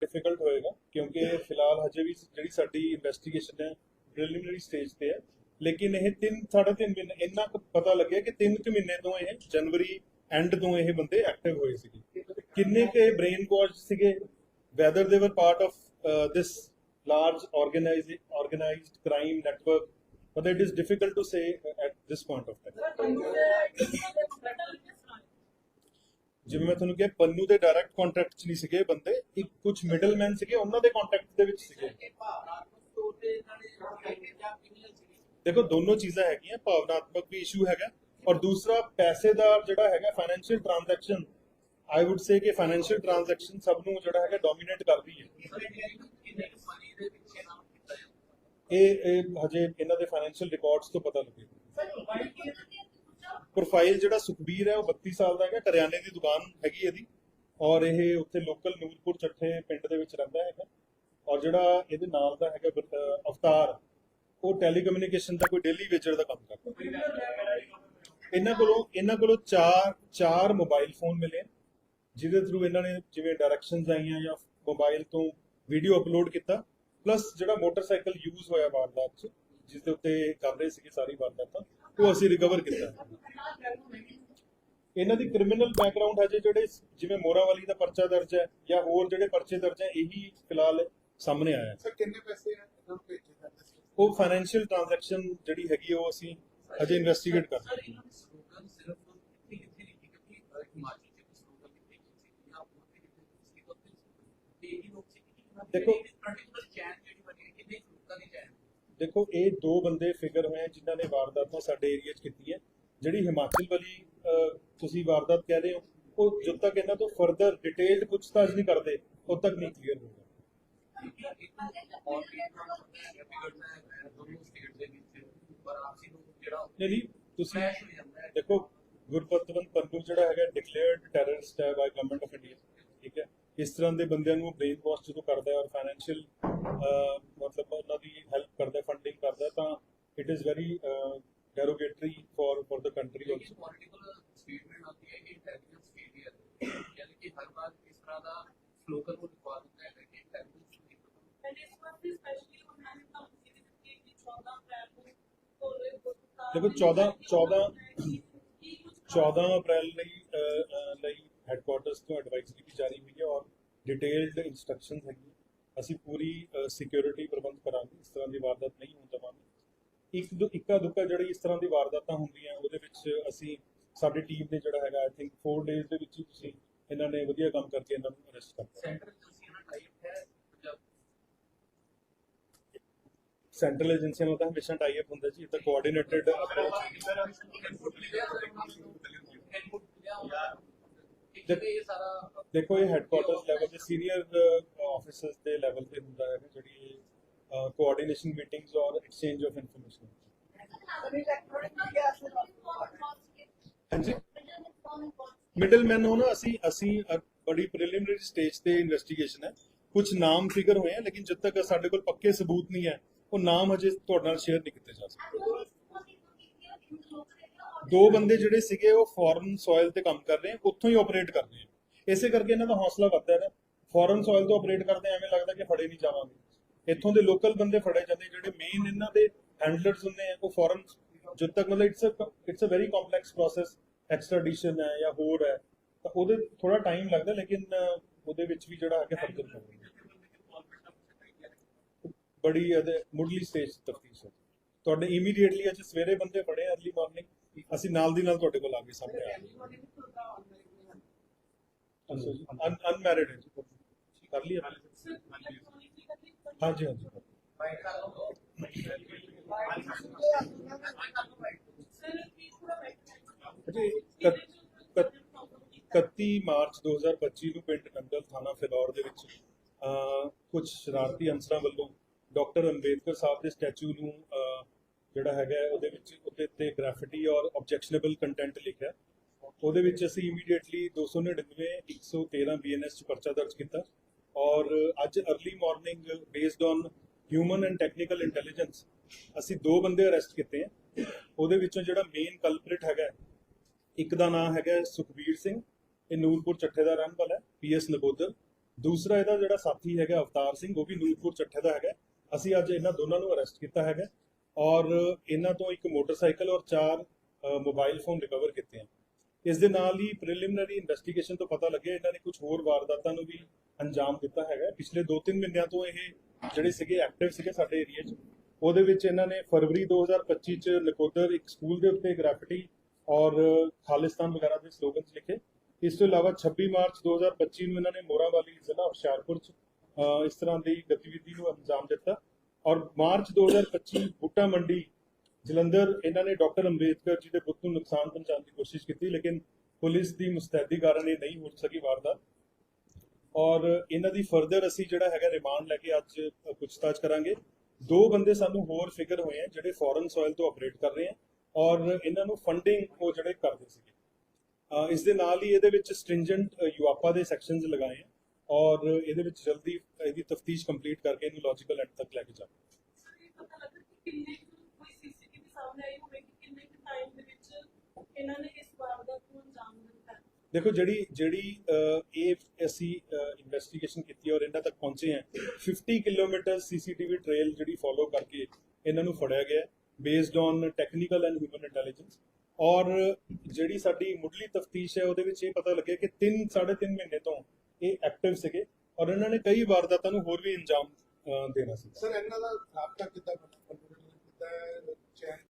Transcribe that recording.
Difficult ਹੋਏਗਾ, ਕਿਉਂਕਿ ਫਿਲਹਾਲ ਹਜੇ ਵੀ ਜਿਹੜੀ ਸਾਡੀ ਇਨਵੈਸਟੀਗੇਸ਼ਨ ਹੈ ਪ੍ਰੀਲਿਮਿਨਰੀ ਸਟੇਜ ਤੇ ਹੈ। ਲੇਕਿਨ ਇਹ 3 3.5 ਮਹੀਨੇ, ਇੰਨਾ ਪਤਾ ਲੱਗਿਆ ਕਿ 3 ਕੁ ਮਹੀਨੇ ਤੋਂ ਇਹ ਜਨਵਰੀ ਐਂਡ ਤੋਂ ਇਹ ਬੰਦੇ ਐਕਟਿਵ ਹੋਏ ਸੀਗੇ। ਕਿੰਨੇ ਕੇ ਬ੍ਰੇਨ ਵਾਸ਼ ਸੀਗੇ? Whether they were part of this large organized organized crime network, but it is difficult to say at this point of time. ਜਿਵੇਂ ਮੈਂ ਤੁਹਾਨੂੰ ਕਿਹਾ, ਪੰਨੂ ਦੇ ਡਾਇਰੈਕਟ ਕੰਟੈਕਟ 'ਚ ਨਹੀਂ ਸੀਗੇ ਬੰਦੇ। ਇੱਕ ਕੁਝ ਮਿਡਲਮੈਨ ਸੀਗੇ ਉਹਨਾਂ ਦੇ ਕੰਟੈਕਟ ਦੇ ਵਿੱਚ ਸੀਗੇ। ਦੇਖੋ ਦੋਨੋਂ ਚੀਜ਼ਾਂ ਹੈਗੀਆਂ ਭਾਵਨਾਤਮਕ ਵੀ ਇਸ਼ੂ ਹੈਗਾ ਔਰ ਦੂਸਰਾ ਪੈਸੇ ਦਾ ਜਿਹੜਾ ਹੈਗਾ financial transaction I would say ਕਿ ਫਾਈਨੈਂਸ਼ੀਅਲ ਟ੍ਰਾਂਜੈਕਸ਼ਨ ਸਭ ਨੂੰ ਜਿਹੜਾ ਹੈਗਾ ਡੋਮੀਨੇਟ ਕਰਦੀ ਹੈ। ਇਹ ਇਹ ਹਜੇ ਇਹਨਾਂ ਦੇ ਫਾਈਨੈਂਸ਼ੀਅਲ ਰਿਕਾਰਡਸ ਤੋਂ ਪਤਾ ਲੱਗੇਗਾ। ਪ੍ਰੋਫਾਈਲ ਜਿਹੜਾ ਸੁਖਬੀਰ ਹੈ ਉਹ 32 ਸਾਲ ਦਾ ਹੈਗਾ ਕਰਿਆਨੇ ਦੀ ਦੁਕਾਨ ਹੈਗੀ ਇਹਦੀ। ਔਰ ਇਹ ਉੱਥੇ ਲੋਕਲ ਨੂਰਪੁਰ ਚੱਠੇ ਪਿੰਡ ਦੇ ਵਿੱਚ ਰਹਿੰਦਾ ਹੈਗਾ ਔਰ ਜਿਹੜਾ ਇਹਦੇ ਨਾਲ ਦਾ ਹੈਗਾ ਅਵਤਾਰ, ਉਹ ਟੈਲੀਕਮਿਊਨੀਕੇਸ਼ਨ ਦਾ ਕੋਈ ਡੇਲੀ ਵੇਜਰ ਦਾ ਕੰਮ ਕਰਦਾ। ਇਹਨਾਂ ਕੋਲੋਂ ਇਹਨਾਂ ਕੋਲੋਂ ਚਾਰ ਚਾਰ ਮੋਬਾਈਲ ਫੋਨ ਮਿਲੇ। ਜਿਹਦੇ ਥਰੂ ਇਹਨਾਂ ਨੇ ਜਿਵੇਂ ਡਾਇਰੈਕਸ਼ਨਸ ਆਈਆਂ ਜਾਂ ਮੋਬਾਈਲ ਤੋਂ ਵੀਡੀਓ ਅਪਲੋਡ ਕੀਤਾ। ਪਲੱਸ ਜਿਹੜਾ ਮੋਟਰਸਾਈਕਲ ਯੂਜ਼ ਹੋਇਆ ਵਾਰਦਾਤ 'ਚ ਜਿਸ ਦੇ ਉੱਤੇ ਕਰ ਰਹੇ ਸੀਗੇ ਸਾਰੀ ਵਾਰਦਾਤਾਂ, ਉਹ ਅਸੀਂ ਰਿਕਵਰ ਕੀਤਾ। ਇਹਨਾਂ ਦੀ ਕ੍ਰਿਮੀਨਲ ਬੈਕਗ੍ਰਾਉਂਡ ਹਜੇ ਜਿਹੜੇ ਜਿਵੇਂ ਮੋਰਾਵਾਲੀ ਦਾ ਪਰਚਾ ਦਰਜ ਹੈ ਜਾਂ ਹੋਰ ਜਿਹੜੇ ਪਰਚੇ ਦਰਜ ਹੈ ਇਹੀ ਫਿਲਹਾਲ ਸਾਹਮਣੇ ਆਇਆ ਹੈ। ਸਰ ਕਿੰਨੇ ਪੈਸੇ ਇਹਨਾਂ ਨੂੰ ਭੇਜੇ ਜਾਂਦੇ ਸੀ? ਉਹ ਫਾਈਨੈਂਸ਼ੀਅਲ ਟ੍ਰਾਂਜੈਕਸ਼ਨ ਜਿਹੜੀ ਹੈਗੀ ਉਹ ਅਸੀਂ ਹਜੇ ਇਨਵੈਸਟੀਗੇਟ ਕਰ ਰਹੇ ਹਾਂ। ਦੇਖੋ ਦੇਖੋ ਇਹ ਦੋ ਬੰਦੇ ਫਿਗਰ ਹੋਏ ਜਿਨ੍ਹਾਂ ਨੇ ਵਾਰਦਾਤਾਂ ਸਾਡੇ ਏਰੀਆ 'ਚ ਕੀਤੀ ਹੈ। ਜਿਹੜੀ ਹਿਮਾਚਲ ਵਾਲੀ ਤੁਸੀਂ ਵਾਰਦਾਤ ਕਹਿ ਹੋ, ਉਹ ਜਦ ਤੱਕ ਇਹਨਾਂ ਤੋਂ ਫਰਦਰ ਡਿਟੇਲਡ ਪੁੱਛਤਾਛ ਨਹੀਂ ਕਰਦੇ, ਉਦ ਤੱਕ ਨਹੀਂ ਕਲੀਅਰ ਹੋਊਗਾ। ਨਹੀਂ ਤੁਸੀਂ ਦੇਖੋ, ਗੁਰਪਤਵੰਤ ਪੰਨੂ ਜਿਹੜਾ ਹੈਗਾ ਡਿਕਲੇਅਰਡ ਟੈਰਰਿਸਟ ਹੈ ਬਾਈ ਗਵਰਨਮੈਂਟ ਆਫ ਇੰਡੀਆ ਠੀਕ ਹੈ? ਇਸ ਤਰ੍ਹਾਂ ਦੇ ਬੰਦਿਆਂ ਨੂੰ ਬ੍ਰੇਨ ਵਾਸ਼ ਜਦੋਂ ਕਰਦਾ ਹੈ ਔਰ ਫਾਈਨੈਂਸ਼ੀਅਲ ਮਤਲਬ ਉਹਨਾਂ ਦੀ ਹੈਲਪ ਕਰਦਾ ਫੰਡਿੰਗ ਕਰਦਾ, ਤਾਂ it is very derogatory for for the country also ਯਾਨੀ ਕਿ ਹਰ ਵਾਰ ਇਸ ਤਰ੍ਹਾਂ ਦਾ ਸਲੋਗਨ ਨੂੰ ਲਿਖਵਾ ਦਿੰਦਾ ਹੈ ਕਿ ਇੰਟੈਲੀਜੈਂਸ ਦੇਖੋ 14 14 14 ਅਪ੍ਰੈਲ ਲਈ ਲਈ ਹੈੱਡਕੁਆਰਟਰਸ ਤੋਂ ਐਡਵਾਈਜ਼ਰੀ ਵੀ ਜਾਰੀ ਹੋਈ ਹੈ ਔਰ ਡਿਟੇਲਡ ਇਨਸਟਰਕਸ਼ਨਸ ਹੈਗੀ ਅਸੀਂ ਪੂਰੀ ਸਿਕਿਉਰਿਟੀ ਪ੍ਰਬੰਧ ਕਰਾਂਗੇ ਇਸ ਤਰ੍ਹਾਂ ਦੀ ਵਾਰਦਾਤ ਨਹੀਂ ਹੋਣ ਦੇਵਾਂਗੇ। ਇੱਕ ਦੋ ਇੱਕਾ ਦੁੱਕਾ ਜਿਹੜੀ ਇਸ ਤਰ੍ਹਾਂ ਦੀ ਵਾਰਦਾਤਾਂ ਹੁੰਦੀਆਂ ਉਹਦੇ ਵਿੱਚ ਅਸੀਂ ਸਾਡੀ ਟੀਮ ਨੇ ਜਿਹੜਾ ਹੈਗਾ ਆਈ ਥਿੰਕ 4 ਡੇਜ਼ ਦੇ ਵਿੱਚ ਹੀ ਤੁਸੀਂ ਇਹਨਾਂ ਨੇ ਵਧੀਆ ਕੰਮ ਕਰਕੇ ਇਹਨਾਂ ਨੂੰ ਅਰੈਸਟ ਕਰਤਾ ਸੈਂਟਰਲ ਏਜੰਸੀ ਨਾਲ ਟਾਈਪ ਹੈ ਸੈਂਟਰਲ ਏਜੰਸੀਆਂ ਨਾਲ ਤਾਂ ਹਮੇਸ਼ਾ ਟਾਈ ਅਪ ਹੁੰਦਾ ਜੀ ਇਹ ਤਾਂ ਕੋਆਰਡੀਨੇਟਡ ਦੇਖੋ ਇਹ ਹੈੱਡਕੁਆਰਟਰਸ ਲੈਵਲ ਤੇ ਸੀਨੀਅਰ ਆਫੀਸਰਸ ਦੇ ਲੈਵਲ ਤੇ ਹੁੰਦਾ ਹੈ ਜਿਹੜੀ ਕੋਆਰਡੀਨੇਸ਼ਨ ਮੀਟਿੰਗਸ ਔਰ ਐਕਸਚੇਂਜ ਆਫ ਇਨਫੋਰਮੇਸ਼ਨ ਹਾਂਜੀ। ਮਿਡਲਮੈਨ ਹੋ ਨਾ, ਅਸੀਂ ਅਸੀਂ ਬੜੀ ਪ੍ਰੀਲਿਮਿਨਰੀ ਸਟੇਜ ਤੇ ਇਨਵੈਸਟੀਗੇਸ਼ਨ ਹੈ। ਕੁਝ ਨਾਮ ਫਿਗਰ ਹੋਏ ਆ, ਲੇਕਿਨ ਜਦ ਤੱਕ ਸਾਡੇ ਕੋਲ ਪੱਕੇ ਸਬੂਤ ਨਹੀਂ ਹੈ, ਉਹ ਨਾਮ ਹਜੇ ਤੁਹਾਡੇ ਨਾਲ ਸ਼ੇਅਰ ਨਹੀਂ ਕੀਤੇ ਜਾ ਸਕਦੇ। ਦੋ ਬੰਦੇ ਜਿਹੜੇ ਸੀਗੇ, ਉਹ ਫੋਰਨ ਸੋਇਲ ਤੇ ਕੰਮ ਕਰ ਰਹੇ ਆ, ਉੱਥੋਂ ਹੀ ਆਪਰੇਟ ਕਰਦੇ ਆ। ਇਸੇ ਕਰਕੇ ਇਹਨਾਂ ਦਾ ਹੌਸਲਾ ਵੱਧਦਾ ਹੈ ਨਾ। ਫੋਰਨ ਸੋਇਲ ਤੋਂ ਆਪਰੇਟ ਕਰਦੇ ਐਵੇਂ ਲੱਗਦਾ ਕਿ ਫੜੇ ਨਹੀਂ ਜਾਵਾਂਗੇ। ਇੱਥੋਂ ਦੇ ਲੋਕਲ ਬੰਦੇ ਫੜੇ ਜਾਂਦੇ ਜਿਹੜੇ ਮੇਨ ਇਹਨਾਂ ਦੇ ਹੈਂਡਲਰਸ ਹੁੰਦੇ ਆ, ਉਹ ਫੋਰਨ ਜਦ ਤੱਕ ਮਤਲਬ it's uh it's uh very complex process extradition ਹੈ ਜਾਂ ਹੋਰ ਹੈ ਤਾਂ ਉਹਦੇ ਥੋੜਾ ਟਾਈਮ ਲੱਗਦਾ ਲੇਕਿਨ ਅ, ਉਹਦੇ ਵਿੱਚ ਵੀ ਜਿਹੜਾ ਅੱਗੇ ਫਰਦਰ ਕਰਾਂਗੇ ਬੜੀ ਇਹਦੇ ਮੁੱਢਲੀ ਸਟੇਜ ਤਫਤੀਸ਼ ਹੈ। ਤੁਹਾਡੇ ਇਮੀਡੀਏਟਲੀ ਅੱਜ ਸਵੇਰੇ ਬੰਦੇ ਫੜੇ ਅਰਲੀ ਮਾਰਨਿੰਗ ਅਸੀਂ ਨਾਲ ਦੀ ਨਾਲ ਤੁਹਾਡੇ ਕੋਲ ਆ ਗਏ ਸਾਹਮਣੇ ਆ ਗਏ। ਅੱਛਾ ਜੀ ਅਨਮੈਰਿਡ ਹੈ ਜੀ। ਕਰ ਲਈ ਆਪਨੇ? ਹਾਂਜੀ ਹਾਂਜੀ ਜੀ 31 ਮਾਰਚ 2025 ਨੂੰ ਪਿੰਡ ਨੰਗਲ ਥਾਣਾ ਫਿਲੌਰ ਦੇ ਵਿੱਚ ਅਹ, ਕੁਝ ਸ਼ਰਾਰਤੀ ਅਨਸਰਾਂ ਵੱਲੋਂ ਡਾਕਟਰ ਅੰਬੇਦਕਰ ਸਾਹਿਬ ਦੇ ਸਟੈਚੂ ਨੂੰ ਜਿਹੜਾ ਹੈਗਾ ਉਹਦੇ ਵਿੱਚ ਉਹਦੇ ਤੇ ਗ੍ਰੈਫਿਟੀ ਔਰ ਆਬਜੈਕਸ਼ਨੇਬਲ ਕੰਟੈਂਟ ਲਿਖਿਆ। ਉਹਦੇ ਵਿੱਚ ਅਸੀਂ ਇਮੀਡੀਏਟਲੀ 299 113 ਬੀਐਨਐਸ ਚ ਪਰਚਾ ਦਰਜ ਕੀਤਾ ਔਰ ਅੱਜ early morning based on human and technical intelligence ਅਸੀਂ ਦੋ ਬੰਦੇ ਅਰੈਸਟ ਕੀਤੇ ਆ ਉਹਦੇ ਵਿੱਚੋਂ ਜਿਹੜਾ ਮੇਨ ਕਲਪ੍ਰਿਟ ਹੈਗਾ ਇੱਕ ਦਾ ਨਾਮ ਹੈਗਾ ਸੁਖਬੀਰ ਸਿੰਘ ਇਹ ਨੂਰਪੁਰ ਚੱਠੇ ਦਾ ਰਹਿਣ ਵਾਲਾ ਹੈ ਪੀਐਸ ਨਕੋਦਰ। ਦੂਸਰਾ ਇਹਦਾ ਜਿਹੜਾ ਸਾਥੀ ਹੈਗਾ, ਅਵਤਾਰ ਸਿੰਘ, ਉਹ ਵੀ ਨੂਰਪੁਰ ਚੱਠੇ ਦਾ ਹੈਗਾ। ਅਸੀਂ ਅੱਜ ਇਹਨਾਂ ਦੋਨਾਂ ਨੂੰ ਅਰੈਸਟ ਕੀਤਾ ਹੈਗਾ ਔਰ ਇਹਨਾਂ ਤੋਂ ਇੱਕ ਮੋਟਰਸਾਈਕਲ ਔਰ ਚਾਰ ਮੋਬਾਈਲ ਫੋਨ ਰਿਕਵਰ ਕੀਤੇ ਹਨ ਇਸ ਦੇ ਨਾਲ ਹੀ ਪ੍ਰੀਲਿਮਿਨਰੀ ਇਨਵੈਸਟੀਗੇਸ਼ਨ ਤੋਂ ਪਤਾ ਲੱਗਿਆ, ਇਹਨਾਂ ਨੇ ਕੁਝ ਹੋਰ ਵਾਰਦਾਤਾਂ ਨੂੰ ਵੀ ਅੰਜਾਮ ਦਿੱਤਾ ਹੈਗਾ। ਪਿਛਲੇ 2-3 ਮਹੀਨਿਆਂ ਤੋਂ ਇਹ ਜਿਹੜੇ ਸੀਗੇ ਐਕਟਿਵ ਸੀਗੇ ਸਾਡੇ ਏਰੀਆ 'ਚ, ਉਹਦੇ ਵਿੱਚ ਇਹਨਾਂ ਨੇ ਫਰਵਰੀ 2025 ਚ ਨਕੋਦਰ ਇੱਕ ਸਕੂਲ ਦੇ ਉੱਤੇ ਗ੍ਰੈਫਿਟੀ ਔਰ ਖਾਲਿਸਤਾਨ ਵਗੈਰਾ ਦੇ ਸਲੋਗਨਸ ਲਿਖੇ। ਇਸ ਤੋਂ ਇਲਾਵਾ 26 ਮਾਰਚ 2025 ਨੂੰ ਇਹਨਾਂ ਨੇ ਮੋਰਾਵਾਲੀ ਜ਼ਿਲ੍ਹਾ ਹੁਸ਼ਿਆਰਪੁਰ ਚ ਇਸ ਤਰ੍ਹਾਂ ਦੀ ਗਤੀਵਿਧੀ ਨੂੰ ਅੰਜਾਮ ਦਿੱਤਾ ਔਰ ਮਾਰਚ 2025 ਬੂਟਾ ਮੰਡੀ ਜਲੰਧਰ ਇਹਨਾਂ ਨੇ ਡਾਕਟਰ ਅੰਬੇਦਕਰ ਜੀ ਦੇ ਬੁੱਤ ਨੂੰ ਨੁਕਸਾਨ ਪਹੁੰਚਾਉਣ ਦੀ ਕੋਸ਼ਿਸ਼ ਕੀਤੀ, ਲੇਕਿਨ ਪੁਲਿਸ ਦੀ ਮੁਸਤੈਦੀ ਕਾਰਨ ਇਹ ਨਹੀਂ ਹੋ ਸਕੀ ਵਾਰਦਾਤ। ਔਰ ਇਹਨਾਂ ਦੀ ਫਰਦਰ ਅਸੀਂ ਜਿਹੜਾ ਹੈਗਾ ਰਿਮਾਂਡ ਲੈ ਕੇ ਅੱਜ ਪੁੱਛਤਾਛ ਕਰਾਂਗੇ। ਦੋ ਬੰਦੇ ਸਾਨੂੰ ਹੋਰ ਫਿਗਰ ਹੋਏ ਆ ਜਿਹੜੇ ਫੋਰਨ ਸੋਇਲ ਤੋਂ ਆਪਰੇਟ ਕਰ ਰਹੇ ਆ ਔਰ ਇਹਨਾਂ ਨੂੰ ਫੰਡਿੰਗ ਉਹ ਜਿਹੜੇ ਕਰਦੇ ਸੀਗੇ। ਇਸ ਦੇ ਨਾਲ ਹੀ ਇਹਦੇ ਵਿੱਚ ਸਟ੍ਰਿੰਜੈਂਟ ਯੂਆਪਾ ਦੇ ਸੈਕਸ਼ਨਸ ਲਗਾਏ ਆ ਔਰ ਇਹਦੇ ਵਿੱਚ ਜਲਦੀ ਇਹਦੀ ਤਫਤੀਸ਼ ਕੰਪਲੀਟ ਕਰਕੇ ਇਹਨੂੰ ਲੌਜੀਕਲ ਐਂਡ ਤੱਕ ਲੈ ਕੇ ਜਾਵਾਂਗੇ। ਦੇਖੋ ਜਿਹੜੀ ਜਿਹੜੀ ਇਹ ਅਸੀਂ ਇਨਵੈਸਟੀਗੇਸ਼ਨ ਕੀਤੀ ਔਰ ਇਹਨਾਂ ਤੱਕ ਪਹੁੰਚੇ ਹਾਂ 50 ਕਿਲੋਮੀਟਰ ਸੀਸੀਟੀਵੀ ਟ੍ਰੇਲ ਜਿਹੜੀ ਫੋਲੋ ਕਰਕੇ ਇਹਨਾਂ ਨੂੰ ਫੜਿਆ ਗਿਆ based on technical and human intelligence ਔਰ ਜਿਹੜੀ ਸਾਡੀ ਮੁੱਢਲੀ ਤਫਤੀਸ਼ ਹੈ, ਉਹਦੇ ਵਿੱਚ ਇਹ ਪਤਾ ਲੱਗਿਆ ਕਿ 3 3.5 ਮਹੀਨੇ ਤੋਂ ਇਹ ਐਕਟਿਵ ਸੀਗੇ ਔਰ ਇਹਨਾਂ ਨੇ ਕਈ ਵਾਰਦਾਤਾਂ ਨੂੰ ਹੋਰ ਵੀ ਅੰਜਾਮ ਦੇਣਾ ਸੀ। ਸਰ ਇਹਨਾਂ ਦਾ ਰਾਬਤਾ ਕਿੱਦਾਂ ਬਣਾ ਕਿੱਦਾਂ ਚੈਨ